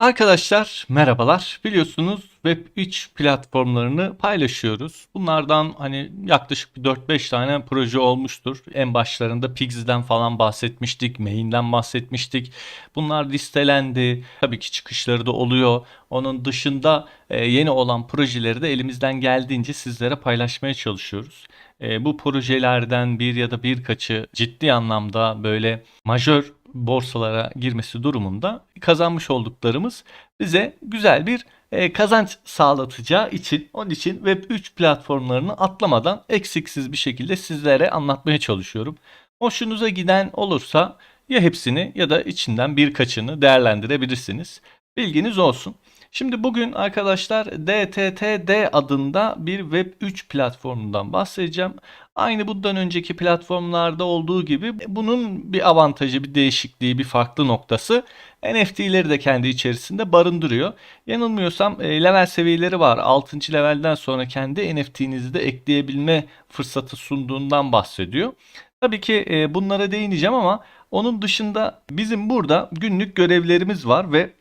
Arkadaşlar merhabalar. Biliyorsunuz Web3 platformlarını paylaşıyoruz. Bunlardan hani yaklaşık bir 4-5 tane proje olmuştur. En başlarında Pixi'den falan bahsetmiştik, Main'den bahsetmiştik. Bunlar listelendi. Tabii ki çıkışları da oluyor. Onun dışında e, yeni olan projeleri de elimizden geldiğince sizlere paylaşmaya çalışıyoruz. E, bu projelerden bir ya da birkaçı ciddi anlamda böyle majör borsalara girmesi durumunda kazanmış olduklarımız bize güzel bir e, kazanç sağlatacağı için onun için Web3 platformlarını atlamadan eksiksiz bir şekilde sizlere anlatmaya çalışıyorum. Hoşunuza giden olursa ya hepsini ya da içinden birkaçını değerlendirebilirsiniz. Bilginiz olsun. Şimdi bugün arkadaşlar DTTD adında bir Web3 platformundan bahsedeceğim. Aynı bundan önceki platformlarda olduğu gibi bunun bir avantajı, bir değişikliği, bir farklı noktası NFT'leri de kendi içerisinde barındırıyor. Yanılmıyorsam e, level seviyeleri var. 6. levelden sonra kendi NFT'nizi de ekleyebilme fırsatı sunduğundan bahsediyor. Tabii ki e, bunlara değineceğim ama onun dışında bizim burada günlük görevlerimiz var ve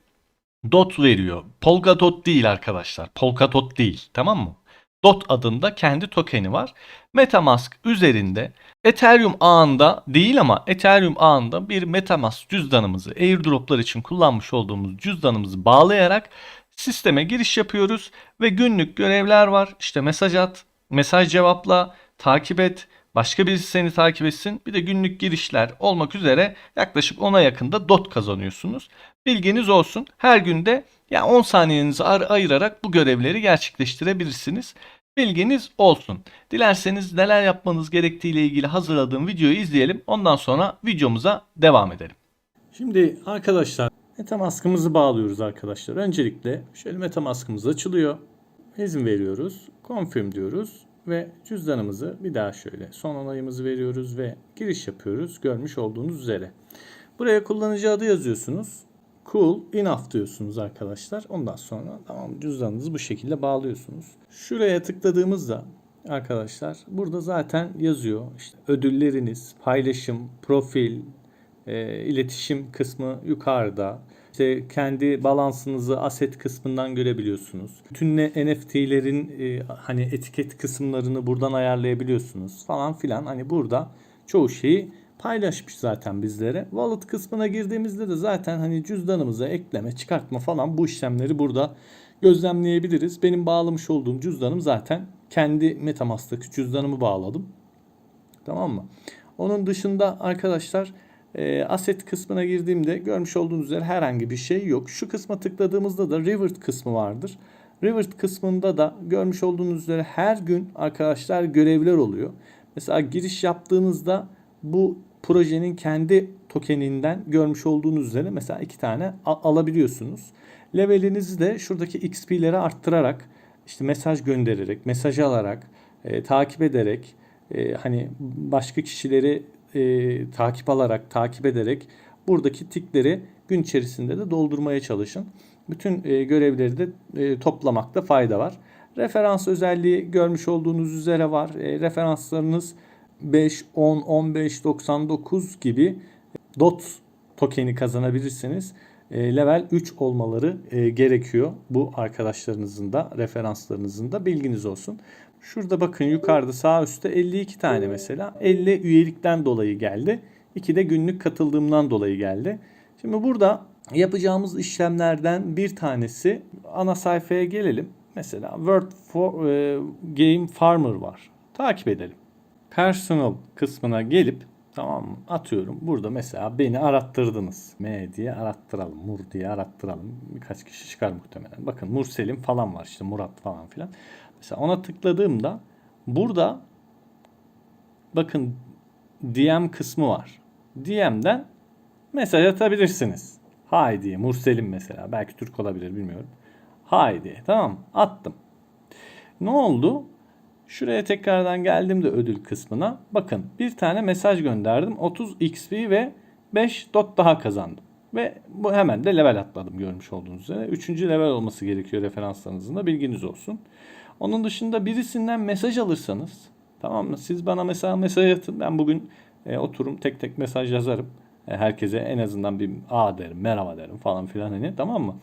dot veriyor. Polkadot değil arkadaşlar. Polkadot değil. Tamam mı? Dot adında kendi tokeni var. Metamask üzerinde Ethereum ağında değil ama Ethereum ağında bir Metamask cüzdanımızı airdroplar için kullanmış olduğumuz cüzdanımızı bağlayarak sisteme giriş yapıyoruz ve günlük görevler var. İşte mesaj at, mesaj cevapla, takip et, başka birisi seni takip etsin. Bir de günlük girişler olmak üzere yaklaşık 10'a yakında dot kazanıyorsunuz. Bilginiz olsun. Her günde yani 10 saniyenizi ar- ayırarak bu görevleri gerçekleştirebilirsiniz. Bilginiz olsun. Dilerseniz neler yapmanız gerektiği ile ilgili hazırladığım videoyu izleyelim. Ondan sonra videomuza devam edelim. Şimdi arkadaşlar Metamask'ımızı bağlıyoruz arkadaşlar. Öncelikle şöyle Metamask'ımız açılıyor. İzin veriyoruz. Confirm diyoruz ve cüzdanımızı bir daha şöyle son onayımızı veriyoruz ve giriş yapıyoruz. Görmüş olduğunuz üzere. Buraya kullanıcı adı yazıyorsunuz. Cool enough diyorsunuz arkadaşlar. Ondan sonra tamam cüzdanınızı bu şekilde bağlıyorsunuz. Şuraya tıkladığımızda arkadaşlar burada zaten yazıyor. İşte ödülleriniz, paylaşım, profil, e, iletişim kısmı yukarıda. İşte kendi balansınızı aset kısmından görebiliyorsunuz. Bütün NFT'lerin e, hani etiket kısımlarını buradan ayarlayabiliyorsunuz falan filan. Hani burada çoğu şeyi paylaşmış zaten bizlere. Wallet kısmına girdiğimizde de zaten hani cüzdanımıza ekleme, çıkartma falan bu işlemleri burada gözlemleyebiliriz. Benim bağlamış olduğum cüzdanım zaten kendi Metamask'taki cüzdanımı bağladım. Tamam mı? Onun dışında arkadaşlar e, asset kısmına girdiğimde görmüş olduğunuz üzere herhangi bir şey yok. Şu kısma tıkladığımızda da revert kısmı vardır. Revert kısmında da görmüş olduğunuz üzere her gün arkadaşlar görevler oluyor. Mesela giriş yaptığınızda bu projenin kendi tokeninden görmüş olduğunuz üzere mesela iki tane alabiliyorsunuz. Levelinizi de şuradaki XP'leri arttırarak işte mesaj göndererek, mesaj alarak, e, takip ederek, e, hani başka kişileri e, takip alarak, takip ederek buradaki tikleri gün içerisinde de doldurmaya çalışın. Bütün e, görevleri de e, toplamakta fayda var. Referans özelliği görmüş olduğunuz üzere var. E, referanslarınız 5, 10, 15, 99 gibi DOT tokeni kazanabilirsiniz. E, level 3 olmaları e, gerekiyor. Bu arkadaşlarınızın da referanslarınızın da bilginiz olsun. Şurada bakın yukarıda sağ üstte 52 tane mesela. 50 üyelikten dolayı geldi. 2 de günlük katıldığımdan dolayı geldi. Şimdi burada yapacağımız işlemlerden bir tanesi ana sayfaya gelelim. Mesela Word for e, Game Farmer var. Takip edelim. Personal kısmına gelip tamam mı? Atıyorum. Burada mesela beni arattırdınız. M diye arattıralım. Mur diye arattıralım. Birkaç kişi çıkar muhtemelen. Bakın Mur Selim falan var işte Murat falan filan. Mesela ona tıkladığımda burada bakın DM kısmı var. DM'den mesaj atabilirsiniz. Hay diye Murselim mesela. Belki Türk olabilir bilmiyorum. Hay diye. Tamam? Attım. Ne oldu? Şuraya tekrardan geldim de ödül kısmına. Bakın bir tane mesaj gönderdim. 30 XP ve 5 dot daha kazandım. Ve bu hemen de level atladım görmüş olduğunuz üzere. Üçüncü level olması gerekiyor referanslarınızın da bilginiz olsun. Onun dışında birisinden mesaj alırsanız tamam mı? Siz bana mesela mesaj atın. Ben bugün e, oturum tek tek mesaj yazarım. E, herkese en azından bir A derim, merhaba derim falan filan hani tamam mı?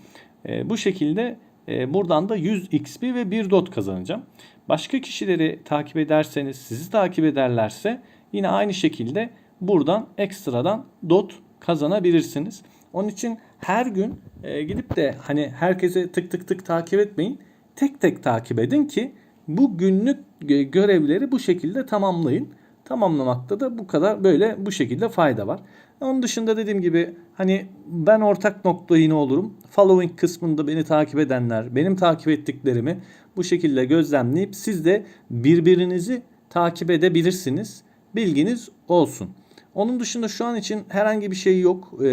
E, bu şekilde e, buradan da 100 XP ve 1 dot kazanacağım. Başka kişileri takip ederseniz, sizi takip ederlerse yine aynı şekilde buradan ekstradan dot kazanabilirsiniz. Onun için her gün e, gidip de hani herkese tık tık tık takip etmeyin. Tek tek takip edin ki bu günlük e, görevleri bu şekilde tamamlayın. Tamamlamakta da bu kadar böyle bu şekilde fayda var. Onun dışında dediğim gibi hani ben ortak nokta yine olurum. Following kısmında beni takip edenler, benim takip ettiklerimi bu şekilde gözlemleyip siz de birbirinizi takip edebilirsiniz. Bilginiz olsun. Onun dışında şu an için herhangi bir şey yok. Ee,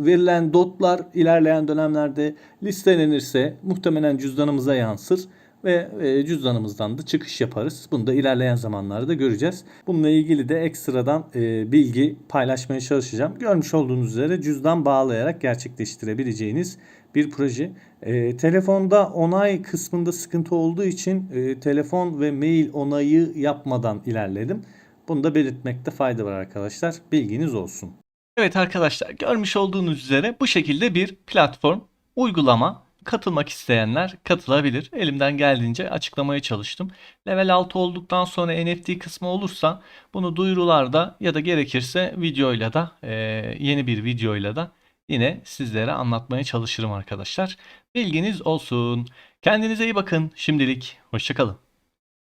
verilen dotlar ilerleyen dönemlerde listelenirse muhtemelen cüzdanımıza yansır ve e, cüzdanımızdan da çıkış yaparız. Bunu da ilerleyen zamanlarda göreceğiz. Bununla ilgili de ekstradan e, bilgi paylaşmaya çalışacağım. Görmüş olduğunuz üzere cüzdan bağlayarak gerçekleştirebileceğiniz bir proje. E, telefonda onay kısmında sıkıntı olduğu için e, telefon ve mail onayı yapmadan ilerledim. Bunu da belirtmekte fayda var arkadaşlar. Bilginiz olsun. Evet arkadaşlar görmüş olduğunuz üzere bu şekilde bir platform, uygulama katılmak isteyenler katılabilir. Elimden geldiğince açıklamaya çalıştım. Level 6 olduktan sonra NFT kısmı olursa bunu duyurularda ya da gerekirse videoyla da yeni bir videoyla da yine sizlere anlatmaya çalışırım arkadaşlar. Bilginiz olsun. Kendinize iyi bakın. Şimdilik hoşçakalın.